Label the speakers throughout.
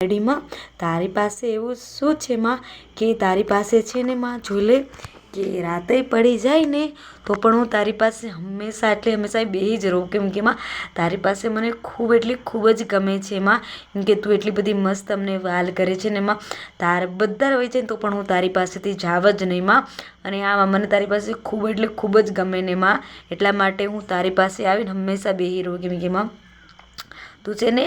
Speaker 1: મેલડીમાં તારી પાસે એવું શું છે માં? કે તારી પાસે છે ને માં જોઈ લે કે રાતે પડી જાય ને, તો પણ હું તારી પાસે હંમેશા એટલે હંમેશા બે જ રહું. કેમ કે માં, તારી પાસે મને ખૂબ એટલે ખૂબ જ ગમે છે માં. કેમ કે તું એટલી બધી મસ્ત અમને વાલ કરે છે ને માં. તાર બધા હોય છે ને, તો પણ હું તારી પાસેથી જાવ જ નહીં માં. અને આમાં મને તારી પાસે ખૂબ એટલે ખૂબ જ ગમે ને માં. એટલા માટે હું તારી પાસે આવીને હંમેશા બેહી રહું. કેમ કે માં, તું છે ને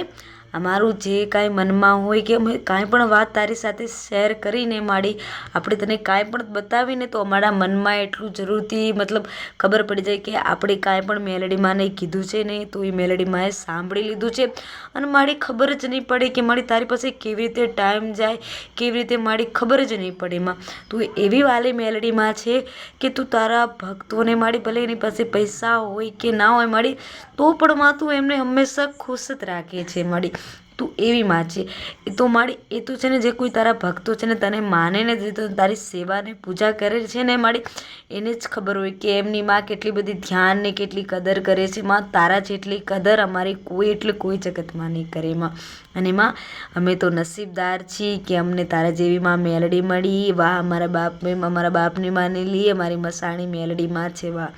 Speaker 1: અમારું જે કાંઈ મનમાં હોય કે અમે કાંઈ પણ વાત તારી સાથે શેર કરીને માડી, આપણે તને કાંઈ પણ બતાવીને તો અમારા મનમાં એટલું જરૂરથી મતલબ ખબર પડી જાય કે આપણે કાંઈ પણ મેલેડીમાંને કીધું છે ને, તો એ મેલેડીમાંએ સાંભળી લીધું છે. અને મારી ખબર જ નહીં પડે કે મારી તારી પાસે કેવી રીતે ટાઈમ જાય, કેવી રીતે મારી ખબર જ નહીં પડે એમાં તું એવી વાલી મેલડીમાં છે કે તું તારા ભક્તોને માડી ભલે એની પાસે પૈસા હોય કે ના હોય માડી તો પણ માં તું એમને હંમેશા ખુશ જ રાખે છે માડી તું એવી માં છે. એ તો મારી, એ તો છે ને જે કોઈ તારા ભક્તો છે ને તને માને ને જે તારી સેવાને પૂજા કરે છે ને મારી, એને જ ખબર હોય કે એમની માં કેટલી બધી ધ્યાન ને કેટલી કદર કરે છે. માં તારા જેટલી કદર અમારી કોઈ એટલે કોઈ જગતમાં નહીં કરે માં. અને માં, અમે તો નસીબદાર છીએ કે અમને તારા જેવી માં મેલડી મળી. વાહ, અમારા બાપ અમારા બાપની માને લઈએ અમારી મસાણી મેલડી માં છે. વાહ.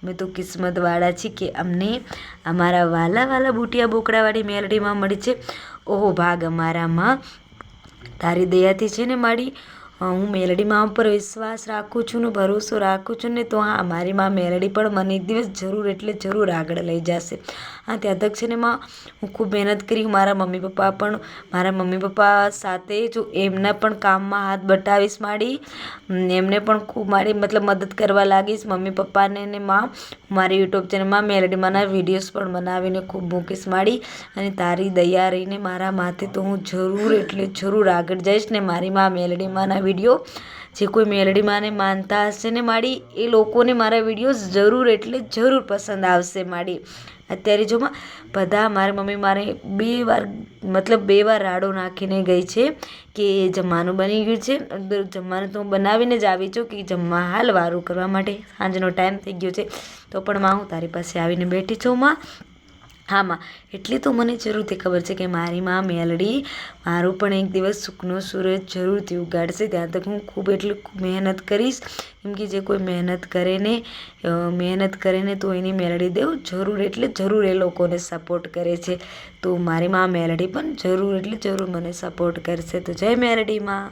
Speaker 1: અમે તો કિસ્મતવાળા છીએ કે અમને અમારા વાલા વાલા બુટિયા બોકડાવાળી મેલડીમાં મળી છે. ઓહો ભાગ અમારામાં. તારી દયાથી છે ને મારી હું મેલડી મા ઉપર વિશ્વાસ રાખું છું ને ભરોસો રાખું છું ને તો હા, મારી માં મેલડી પણ મને એક દિવસ જરૂર એટલે જરૂર આગળ લઈ જશે. હા ત્યાં તક છે ને માં હું ખૂબ મહેનત કરી મારા મમ્મી પપ્પા પણ, મારા મમ્મી પપ્પા સાથે જ એમના પણ કામમાં હાથ બટાવીશ માડી એમને પણ ખૂબ મારી મતલબ મદદ કરવા લાગીશ. મમ્મી પપ્પાને ને માં મારી યુટ્યુબ ચેનલમાં મેલડીમાંના વિડીયોઝ પણ બનાવીને ખૂબ મૂકીશ માડી અને તારી દયા રહીને મારા માથે તો હું જરૂર એટલે જરૂર આગળ જઈશ ને મારી માં મેલડીમાંના વીડિયો જે કોઈ મેલડીમાંને માનતા હશે ને માડી, એ લોકોને મારા વિડીયોઝ જરૂર એટલે જરૂર પસંદ આવશે માડી. અત્યારે જોમાં બધા મારી મમ્મી મારે બે વાર, મતલબ બે વાર રાડો નાખીને ગઈ છે કે જમવાનું બની ગયું છે. જમવાનું તો હું બનાવીને જ આવી છું કે જમવા હાલ વારું કરવા માટે સાંજનો ટાઈમ થઈ ગયો છે. તો પણ માં હું તારી પાસે આવીને બેઠી છું માં. હા માં એટલી તો મને જરૂરથી ખબર છે કે મારી માં મેલડી મારું પણ એક દિવસ સુખનો સૂરજ જરૂરથી ઉગાડશે. ત્યાં તક હું ખૂબ એટલી મહેનત કરીશ. કેમ કે જે કોઈ મહેનત કરે ને મહેનત કરે ને તો એની મેલડી દેવ જરૂર એટલે જરૂર એ લોકોને સપોર્ટ કરે છે. તો મારી માં મેલડી પણ જરૂર એટલે જરૂર મને સપોર્ટ કરશે. તો જય મેલડી માં.